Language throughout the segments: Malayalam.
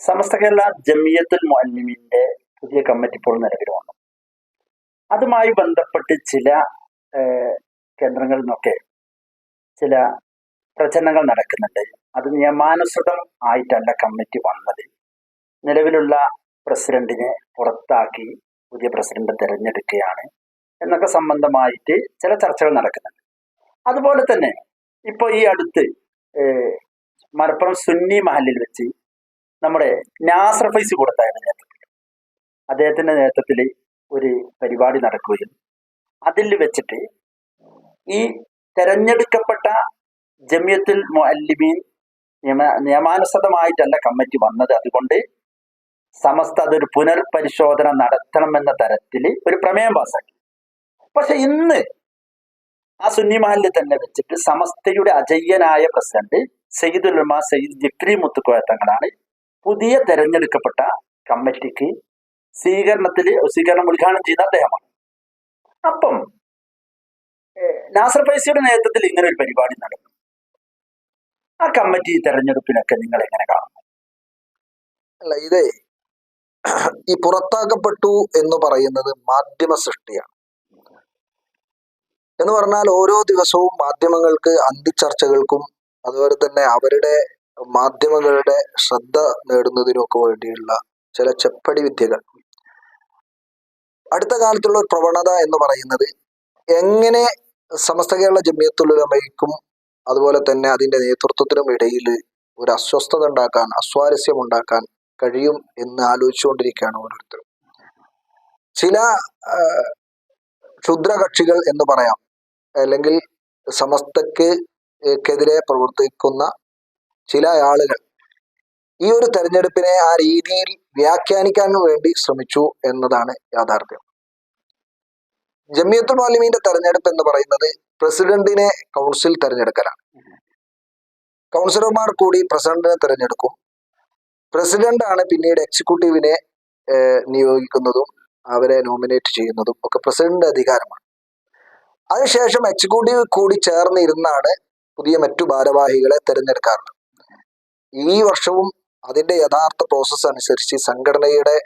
സമസ്ത കേരള ജമിയത്തുൽ മുഅല്ലിമീന്റെ പുതിയ കമ്മിറ്റി ഇപ്പോൾ നിലവിൽ വന്നു. അതുമായി ബന്ധപ്പെട്ട് ചില കേന്ദ്രങ്ങളിൽ നിന്നൊക്കെ ചില പ്രചരണങ്ങൾ നടക്കുന്നുണ്ട്. അത് നിയമാനുസൃതം ആയിട്ടല്ല കമ്മിറ്റി വന്നത്. നിലവിലുള്ള പ്രസിഡന്റിനെ പുറത്താക്കി പുതിയ പ്രസിഡന്റ് തിരഞ്ഞെടുക്കുകയാണ് എന്നൊക്കെ സംബന്ധമായിട്ട് ചില ചർച്ചകൾ നടക്കുന്നുണ്ട്. അതുപോലെ തന്നെ ഇപ്പോൾ ഈ അടുത്ത് മലപ്പുറം സുന്നി മഹലിൽ വെച്ച് നമ്മുടെ നാസർ ഫൈസ് കൊടുത്തായിരുന്നു നേതൃത്വത്തിൽ. അദ്ദേഹത്തിന്റെ നേതൃത്വത്തിൽ ഒരു പരിപാടി നടക്കുകയും അതിൽ വെച്ചിട്ട് ഈ തെരഞ്ഞെടുക്കപ്പെട്ട ജമിയത്തുൽ മുഅല്ലിമീൻ നിയമ നിയമാനുസൃതമായിട്ടല്ല കമ്മിറ്റി വന്നത്. അതുകൊണ്ട് സമസ്ത അതൊരു പുനർപരിശോധന നടത്തണമെന്ന തരത്തിൽ ഒരു പ്രമേയം പാസാക്കി. പക്ഷെ ഇന്ന് ആ സുന്നിമഹലിൽ തന്നെ വെച്ചിട്ട് സമസ്തയുടെ അജയ്യനായ പ്രസിഡന്റ് സയ്യിദുൽ ഉൽമ സയ്യിദ് ജിഫ്രി മുത്തുക്കോയ തങ്ങളാണ് പുതിയ തെരഞ്ഞെടുക്കപ്പെട്ട കമ്മിറ്റിക്ക് സ്വീകരണത്തിൽ സ്വീകരണം ഉദ്ഘാടനം ചെയ്ത അദ്ദേഹമാണ്. അപ്പം നാസർ ഫൈസിയുടെ നേതൃത്വത്തിൽ ഇങ്ങനെ ഒരു പരിപാടി നടന്നു ആ കമ്മിറ്റി തെരഞ്ഞെടുപ്പിനൊക്കെ നിങ്ങൾ എങ്ങനെ കാണുന്നു? അല്ല ഇതേ ഈ പുറത്താക്കപ്പെട്ടു എന്ന് പറയുന്നത് മാധ്യമ സൃഷ്ടിയാണ്. എന്ന് പറഞ്ഞാൽ ഓരോ ദിവസവും മാധ്യമങ്ങൾക്ക് അന്തിച്ചർച്ചകൾക്കും അതുപോലെ തന്നെ അവരുടെ മാധ്യമങ്ങളുടെ ശ്രദ്ധ നേടുന്നതിനൊക്കെ വേണ്ടിയുള്ള ചില ചെപ്പടി വിദ്യകൾ. അടുത്ത കാലത്തുള്ള ഒരു പ്രവണത എന്ന് പറയുന്നത് എങ്ങനെ സമസ്ത കേരള ജമിയത്തുലമയ്ക്കും അതുപോലെ തന്നെ അതിന്റെ നേതൃത്വത്തിനും ഇടയിൽ ഒരു അസ്വസ്ഥത ഉണ്ടാക്കാൻ അസ്വാരസ്യം ഉണ്ടാക്കാൻ കഴിയും എന്ന് ആലോചിച്ചുകൊണ്ടിരിക്കുകയാണ് ഓരോരുത്തരും. ചില ക്ഷുദ്രകക്ഷികൾ എന്ന് പറയാം. അല്ലെങ്കിൽ സമസ്തക്ക് ക്കെതിരെ പ്രവർത്തിക്കുന്ന ചില ആളുകൾ ഈ ഒരു തെരഞ്ഞെടുപ്പിനെ ആ രീതിയിൽ വ്യാഖ്യാനിക്കാൻ വേണ്ടി ശ്രമിച്ചു എന്നതാണ് യാഥാർത്ഥ്യം. ജമിയത്തുൽ മാലിമീന്റെ തെരഞ്ഞെടുപ്പ് എന്ന് പറയുന്നത് പ്രസിഡന്റിനെ കൗൺസിൽ തെരഞ്ഞെടുക്കലാണ്. കൗൺസിലർമാർ കൂടി പ്രസിഡന്റിനെ തെരഞ്ഞെടുക്കും. പ്രസിഡന്റ് ആണ് പിന്നീട് എക്സിക്യൂട്ടീവിനെ നിയോഗിക്കുന്നതും അവരെ നോമിനേറ്റ് ചെയ്യുന്നതും ഒക്കെ പ്രസിഡന്റിന്റെ അധികാരമാണ്. അതിനുശേഷം എക്സിക്യൂട്ടീവ് കൂടി ചേർന്നിരുന്നാണ് പുതിയ മറ്റു ഭാരവാഹികളെ തിരഞ്ഞെടുക്കാറുള്ളത്. ഈ വർഷവും അതിന്റെ യഥാർത്ഥ പ്രോസസ്സ് അനുസരിച്ച് സംഘടനയുടെ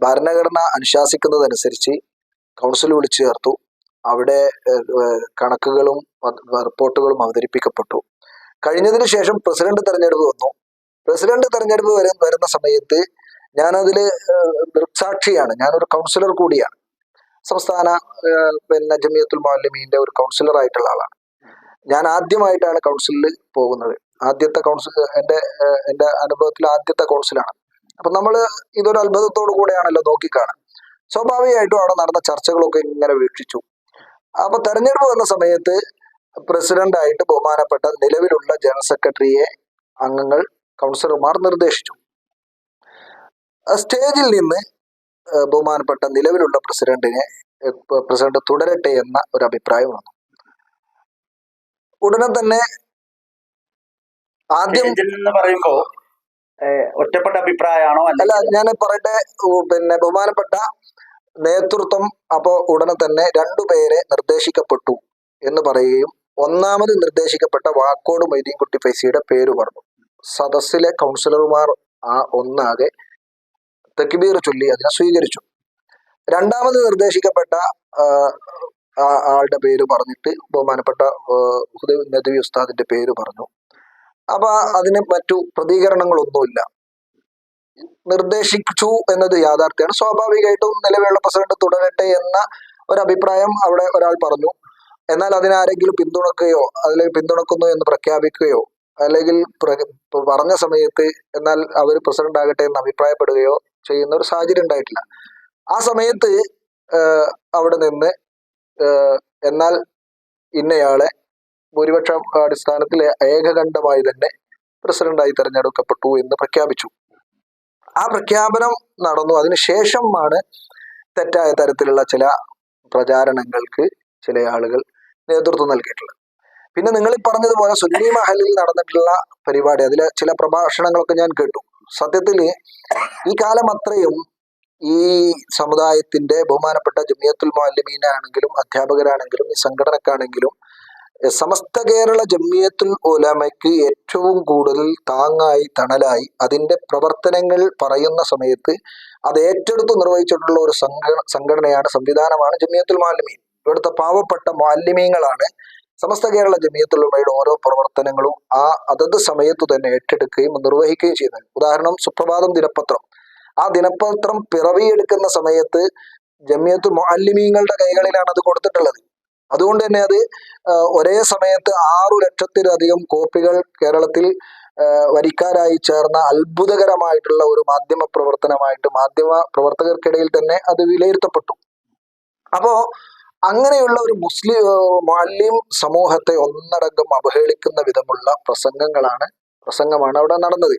ഭരണഘടന അനുശാസിക്കുന്നതനുസരിച്ച് കൗൺസിൽ വിളിച്ചു ചേർത്തു. അവിടെ കണക്കുകളും റിപ്പോർട്ടുകളും അവതരിപ്പിക്കപ്പെട്ടു. കഴിഞ്ഞതിന് ശേഷം പ്രസിഡന്റ് തെരഞ്ഞെടുപ്പ് വന്നു. പ്രസിഡന്റ് തെരഞ്ഞെടുപ്പ് വര വരുന്ന സമയത്ത് ഞാനതിൽ ദൃക്സാക്ഷിയാണ്. ഞാനൊരു കൗൺസിലർ കൂടിയാണ്. സംസ്ഥാന പിന്നെ ജമിയത്തുൽ മാലിമീന്റെ ഒരു കൗൺസിലർ ആയിട്ടുള്ള ആളാണ്. ഞാൻ ആദ്യമായിട്ടാണ് കൗൺസിലിൽ പോകുന്നത്. ആദ്യത്തെ കൗൺസിൽ എന്റെ എന്റെ അനുഭവത്തിൽ ആദ്യത്തെ കൗൺസിലാണ് അപ്പം നമ്മൾ ഇതൊരു അത്ഭുതത്തോടു കൂടെയാണല്ലോ നോക്കിക്കാണുക. സ്വാഭാവികമായിട്ടും അവിടെ നടന്ന ചർച്ചകളൊക്കെ ഇങ്ങനെ വീക്ഷിച്ചു. അപ്പൊ തെരഞ്ഞെടുപ്പ് വന്ന സമയത്ത് പ്രസിഡന്റ് ആയിട്ട് ബഹുമാനപ്പെട്ട നിലവിലുള്ള ജനറൽ സെക്രട്ടറിയെ അംഗങ്ങൾ കൗൺസിലർമാർ നിർദ്ദേശിച്ചു. സ്റ്റേജിൽ നിന്ന് ബഹുമാനപ്പെട്ട നിലവിലുള്ള പ്രസിഡന്റിനെ പ്രസിഡന്റ് തുടരട്ടെ എന്ന ഒരു അഭിപ്രായം വന്നു. ഉടനെ തന്നെ ആദ്യം എന്ന് പറയുമ്പോ ഒറ്റപ്പെട്ട അഭിപ്രായമാണോ അല്ല? ഞാൻ പറയട്ടെ പിന്നെ ബഹുമാനപ്പെട്ട നേതൃത്വം അപ്പോ ഉടനെ തന്നെ രണ്ടുപേരെ നിർദ്ദേശിക്കപ്പെട്ടു എന്ന് പറയുകയും ഒന്നാമത് നിർദ്ദേശിക്കപ്പെട്ട വാക്കോട് മൈദീൻകുട്ടി ഫൈസിയുടെ പേര് പറഞ്ഞു. സദസ്സിലെ കൗൺസിലർമാർ ആ ഒന്നാകെ തെക്കിബീർ ചൊല്ലി അതിനെ സ്വീകരിച്ചു. രണ്ടാമത് നിർദ്ദേശിക്കപ്പെട്ട ആളുടെ പേര് പറഞ്ഞിട്ട് ബഹുമാനപ്പെട്ട ഹുദൈബ് നദവി ഉസ്താദിന്റെ പേര് പറഞ്ഞു. അപ്പൊ അതിന് മറ്റു പ്രതികരണങ്ങളൊന്നുമില്ല. നിർദ്ദേശിച്ചു എന്നത് യാഥാർത്ഥ്യമാണ്. സ്വാഭാവികമായിട്ടും നിലവിലുള്ള പ്രസിഡന്റ് തുടരട്ടെ എന്ന ഒരു അഭിപ്രായം അവിടെ ഒരാൾ പറഞ്ഞു. എന്നാൽ അതിനാരെങ്കിലും പിന്തുണക്കുകയോ അല്ലെങ്കിൽ പിന്തുണക്കുന്നു എന്ന് പ്രഖ്യാപിക്കുകയോ അല്ലെങ്കിൽ പറഞ്ഞ സമയത്ത് എന്നാൽ അവർ പ്രസിഡന്റ് ആകട്ടെ എന്ന് അഭിപ്രായപ്പെടുകയോ ചെയ്യുന്ന ഒരു സാഹചര്യം ഉണ്ടായിട്ടില്ല. ആ സമയത്ത് അവിടെ നിന്ന് എന്നാൽ ഇന്നയാളെ ഭൂരിപക്ഷ അടിസ്ഥാനത്തിൽ ഏകകണ്ഠമായി തന്നെ പ്രസിഡന്റായി തെരഞ്ഞെടുക്കപ്പെട്ടു എന്ന് പ്രഖ്യാപിച്ചു. ആ പ്രഖ്യാപനം നടന്നു. അതിനുശേഷമാണ് തെറ്റായ തരത്തിലുള്ള ചില പ്രചാരണങ്ങൾക്ക് ചില ആളുകൾ നേതൃത്വം നൽകിയിട്ടുള്ളത്. പിന്നെ നിങ്ങൾ പറഞ്ഞതുപോലെ സുന്നി മഹലിൽ നടന്നിട്ടുള്ള പരിപാടി അതിലെ ചില പ്രഭാഷണങ്ങളൊക്കെ ഞാൻ കേട്ടു. സത്യത്തിൽ ഈ കാലം അത്രയും ഈ സമുദായത്തിന്റെ ബഹുമാനപ്പെട്ട ജമിയത്തുൽ മാലിമീനാണെങ്കിലും അധ്യാപകരാണെങ്കിലും ഈ സംഘടനക്കാണെങ്കിലും സമസ്ത കേരള ജമിയത്തുൽ ഉലമയ്ക്ക് ഏറ്റവും കൂടുതൽ താങ്ങായി തണലായി അതിന്റെ പ്രവർത്തനങ്ങൾ പറയുന്ന സമയത്ത് അത് ഏറ്റെടുത്ത് നിർവഹിച്ചിട്ടുള്ള ഒരു സംഘ സംഘടനയാണ് സംവിധാനമാണ് ജമിയത്തുൽ മാലിമീൻ. ഇവിടുത്തെ പാവപ്പെട്ട മാലിന്യങ്ങളാണ് സമസ്ത കേരള ജമിയത്തുൽ ഉലമയുടെ ഓരോ പ്രവർത്തനങ്ങളും ആ അതത് സമയത്ത് തന്നെ ഏറ്റെടുക്കുകയും നിർവഹിക്കുകയും ചെയ്യുന്നത്. ഉദാഹരണം സുപ്രഭാതം ദിനപത്രം. ആ ദിനപത്രം പിറവിയെടുക്കുന്ന സമയത്ത് ജമ്മിയത്തുൽ മുഅല്ലിമീങ്ങളുടെ കൈകളിലാണ് അത് കൊടുത്തിട്ടുള്ളത്. അതുകൊണ്ട് തന്നെ അത് ഒരേ സമയത്ത് ആറു ലക്ഷത്തിലധികം കോപ്പികൾ കേരളത്തിൽ വരിക്കാരായി ചേർന്ന അത്ഭുതകരമായിട്ടുള്ള ഒരു മാധ്യമ പ്രവർത്തനമായിട്ട് മാധ്യമ പ്രവർത്തകർക്കിടയിൽ തന്നെ അത് വിലയിരുത്തപ്പെട്ടു. അപ്പോ അങ്ങനെയുള്ള ഒരു മുസ്ലിം മാലിം സമൂഹത്തെ ഒന്നടങ്കം അവഹേളിക്കുന്ന വിധമുള്ള പ്രസംഗങ്ങളാണ് പ്രസംഗമാണ് അവിടെ നടന്നത്.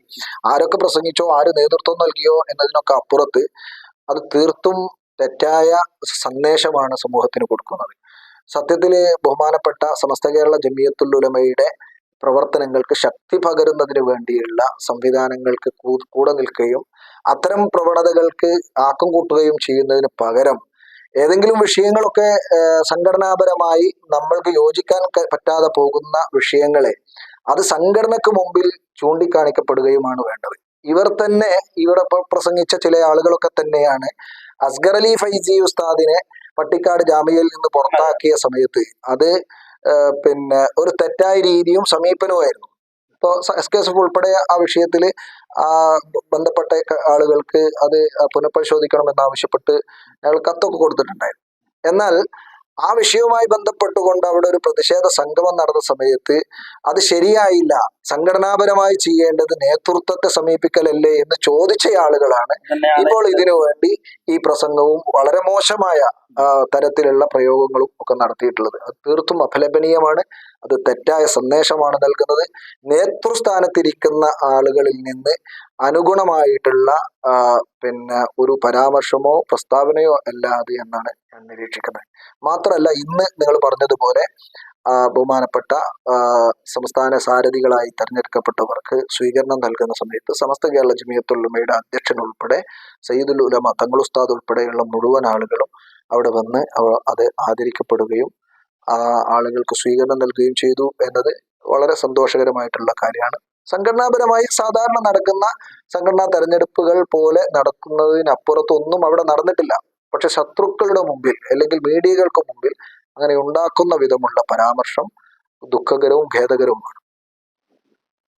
ആരൊക്കെ പ്രസംഗിച്ചോ ആര് നേതൃത്വം നൽകിയോ എന്നതിനൊക്കെ അപ്പുറത്ത് അത് തീർത്തും തെറ്റായ സന്ദേശമാണ് സമൂഹത്തിന് കൊടുക്കുന്നത്. സത്യത്തിൽ ബഹുമാനപ്പെട്ട സമസ്ത കേരള ജമിയത്തുൽ ഉലമയുടെ പ്രവർത്തനങ്ങൾക്ക് ശക്തി പകരുന്നതിന് വേണ്ടിയുള്ള സംവിധാനങ്ങൾക്ക് കൂടെ നിൽക്കുകയും അത്തരം പ്രവണതകൾക്ക് ആക്കം കൂട്ടുകയും ചെയ്യുന്നതിന് പകരം ഏതെങ്കിലും വിഷയങ്ങളൊക്കെ സംഘടനാപരമായി നമ്മൾക്ക് യോജിക്കാൻ പറ്റാതെ പോകുന്ന വിഷയങ്ങളെ അത് സംഘടനക്ക് മുമ്പിൽ ചൂണ്ടിക്കാണിക്കപ്പെടുകയുമാണ് വേണ്ടത്. ഇവർ തന്നെ ഇവിടെ പ്രസംഗിച്ച ചില ആളുകളൊക്കെ തന്നെയാണ്. അസ്ഗർ അലി ഫൈസി ഉസ്താദിനെ പട്ടിക്കാട് ജാമ്യയിൽ നിന്ന് പുറത്താക്കിയ സമയത്ത് അത് പിന്നെ ഒരു തെറ്റായ രീതിയും സമീപനവുമായിരുന്നു. ഇപ്പോൾ എസ് കെ എസ് എഫ് ഉൾപ്പെടെ ആ വിഷയത്തിൽ ആ ബന്ധപ്പെട്ട ആളുകൾക്ക് അത് പുനഃപരിശോധിക്കണമെന്ന് ആവശ്യപ്പെട്ട് ഞങ്ങൾ കത്തൊക്കെ കൊടുത്തിട്ടുണ്ടായിരുന്നു. എന്നാൽ ആ വിഷയവുമായി ബന്ധപ്പെട്ടുകൊണ്ട് അവിടെ ഒരു പ്രതിഷേധ സംഗമം നടന്ന സമയത്ത് അത് ശരിയായില്ല. സംഘടനാപരമായി ചെയ്യേണ്ടത് നേതൃത്വത്തെ സമീപിക്കലല്ലേ എന്ന് ചോദിച്ച ആളുകളാണ് ഇപ്പോൾ ഇതിനു വേണ്ടി ഈ പ്രസംഗവും വളരെ മോശമായ തരത്തിലുള്ള പ്രയോഗങ്ങളും ഒക്കെ നടത്തിയിട്ടുള്ളത്. അത് തീർത്തും അപലപനീയമാണ്. അത് തെറ്റായ സന്ദേശമാണ് നൽകുന്നത്. നേതൃസ്ഥാനത്തിരിക്കുന്ന ആളുകളിൽ നിന്ന് അനുഗുണമായിട്ടുള്ള പിന്നെ ഒരു പരാമർശമോ പ്രസ്താവനയോ അല്ലാതെ എന്നാണ് ഞാൻ നിരീക്ഷിക്കുന്നത്. മാത്രമല്ല ഇന്ന് നിങ്ങൾ പറഞ്ഞതുപോലെ ബഹുമാനപ്പെട്ട സംസ്ഥാന സാരഥികളായി തെരഞ്ഞെടുക്കപ്പെട്ടവർക്ക് സ്വീകരണം നൽകുന്ന സമയത്ത് സമസ്ത കേരള ജമിയത്തുള്ളമയുടെ അധ്യക്ഷൻ ഉൾപ്പെടെ സയ്യിദുൽ ഉലമ തങ്ങൾ ഉസ്താദ് ഉൾപ്പെടെയുള്ള മുഴുവൻ ആളുകളും അവിടെ വന്ന് അത് ആദരിക്കപ്പെടുകയും ആ ആളുകൾക്ക് സ്വീകരണം നൽകുകയും ചെയ്തു എന്നത് വളരെ സന്തോഷകരമായിട്ടുള്ള കാര്യമാണ്. സംഘടനാപരമായി സാധാരണ നടക്കുന്ന സംഘടനാ തെരഞ്ഞെടുപ്പുകൾ പോലെ നടക്കുന്നതിനപ്പുറത്തൊന്നും അവിടെ നടന്നിട്ടില്ല. പക്ഷെ ശത്രുക്കളുടെ മുമ്പിൽ അല്ലെങ്കിൽ മീഡിയകൾക്ക് മുമ്പിൽ അങ്ങനെ ഉണ്ടാക്കുന്ന വിധമുള്ള പരാമർശം ദുഃഖകരവും ഖേദകരവുമാണ്.